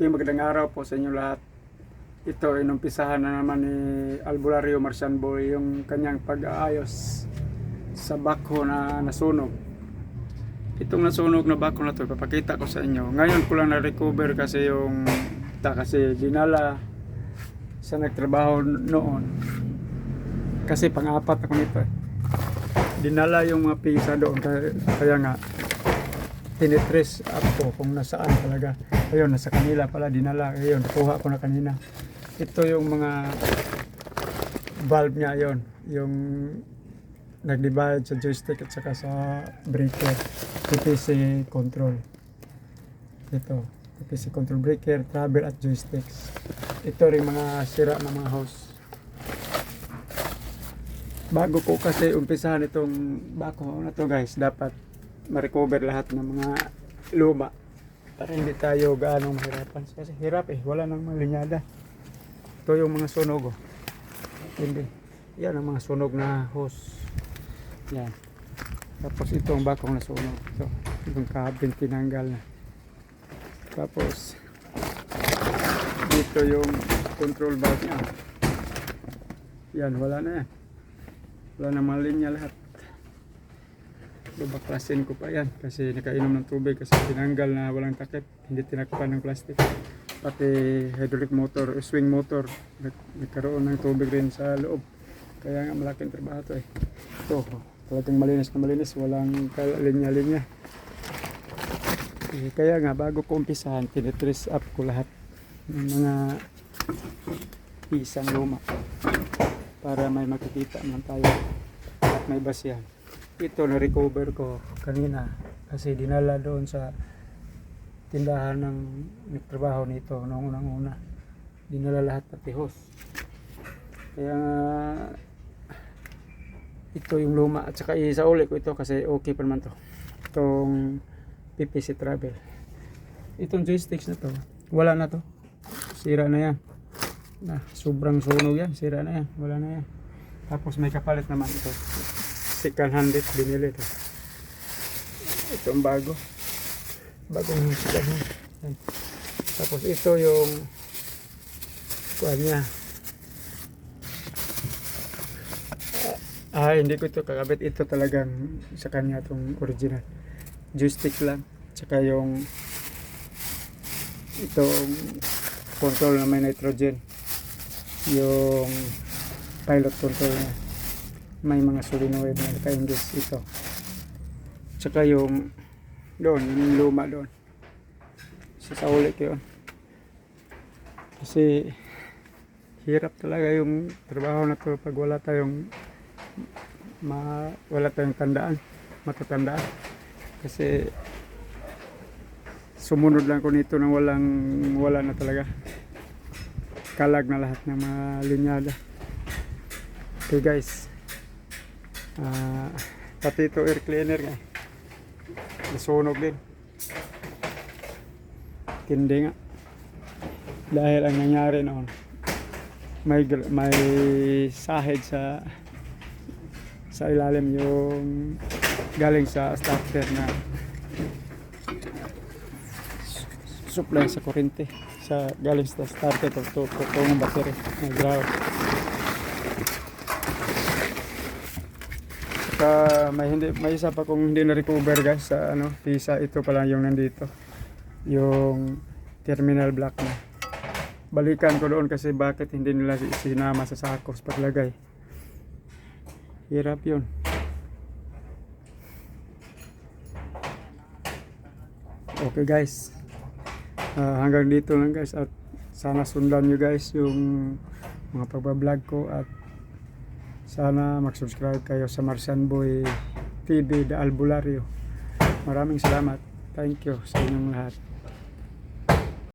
Okay, magandang araw po sa inyo lahat. Ito, inumpisahan na naman ni Albulario Marcian Boy yung kanyang pag-aayos sa bako na nasunog. Itong nasunog na bako na to, papakita ko sa inyo. Ngayon ko lang na-recover kasi yung ta kasi dinala sa nagtrabaho noon. Kasi pang-apat ako nito. eh. Dinala yung mga pisa doon kaya, kaya nga tinitrace up ko kung nasaan talaga. Ayun, nasa kanila pala dinala. Ayun, nakuha ko na kanina. Ito yung mga valve niya yon yung nag-divide sa joystick at saka sa breaker. PPC control. Ito, PPC control breaker, travel at joysticks. Ito rin mga sira ng mga hose. Bago ko kasi umpisahan itong bako na to guys, dapat ma-recover lahat ng mga luma para hindi tayo gaano mahirapan. Kasi hirap eh wala nang mga linyada. Ito yung mga sunog oh. hindi yan ang mga sunog na hose. Yan. Tapos ito ang bakong na sunog. Ito yung cabin tinanggal na. Tapos dito yung control valve niya. Yan wala na. Yan wala na mga linya lahat babaklasin ko pa yan kasi nakainom ng tubig kasi tinanggal na walang takip. Hindi tinakpan ng plastic. Pati hydraulic motor swing motor nag- nagkaroon ng tubig rin sa loob. Kaya nga malaking trabaho to eh. Ito talagang malinis na malinis walang linya-linya eh, kaya nga bago ko umpisahan tinitrace up ko lahat ng mga isang luma para may makikita man tayo at may basihan ito na recover ko kanina kasi dinala doon sa tindahan ng nagtrabaho nito noong unang una dinala lahat pati hose. Kaya ito yung luma at saka isauli ko ito kasi okay pa naman to. Itong PPC travel. Itong joysticks na to wala na to. Sira na yan. Na sobrang sunog yan. Sira na yan. Wala na yan. Tapos may kapalit naman ito second hand it binili ito ito ang bago. Bagong second hand. Yan. tapos ito yung kuha niya. Ah hindi ko ito kakabit. Ito talagang sa kanya itong original. Joystick lang. Tsaka yung itong control na may nitrogen. Yung pilot control niya may mga solenoid na naka-engage ito. Tsaka yung doon yung luma doon. Sa sauli ko yun. Kasi hirap talaga yung trabaho na to pag wala tayong ma, wala tayong tandaan matatandaan. Kasi sumunod lang ko nito nang walang wala na talaga. Kalag na lahat ng mga linyada. Okay guys Ah, pati ito air cleaner nga. Nasunog din. Tindi nga. Dahil ang nangyari noon, may may sahid sa sa ilalim yung galing sa starter na supply sa kuryente sa galing sa starter to to to, to, ng battery na ground Saka may hindi may isa pa kung hindi na recover guys sa ano visa ito pa lang yung nandito. Yung terminal block na. Balikan ko doon kasi bakit hindi nila sinama sa sakos paglagay. Hirap yun. Okay guys. Ah, hanggang dito lang guys at sana sundan nyo guys yung mga pagbablog ko at sana mag-subscribe kayo sa Marcian Boy TV The Albulario. Maraming salamat. Thank you sa inyong lahat.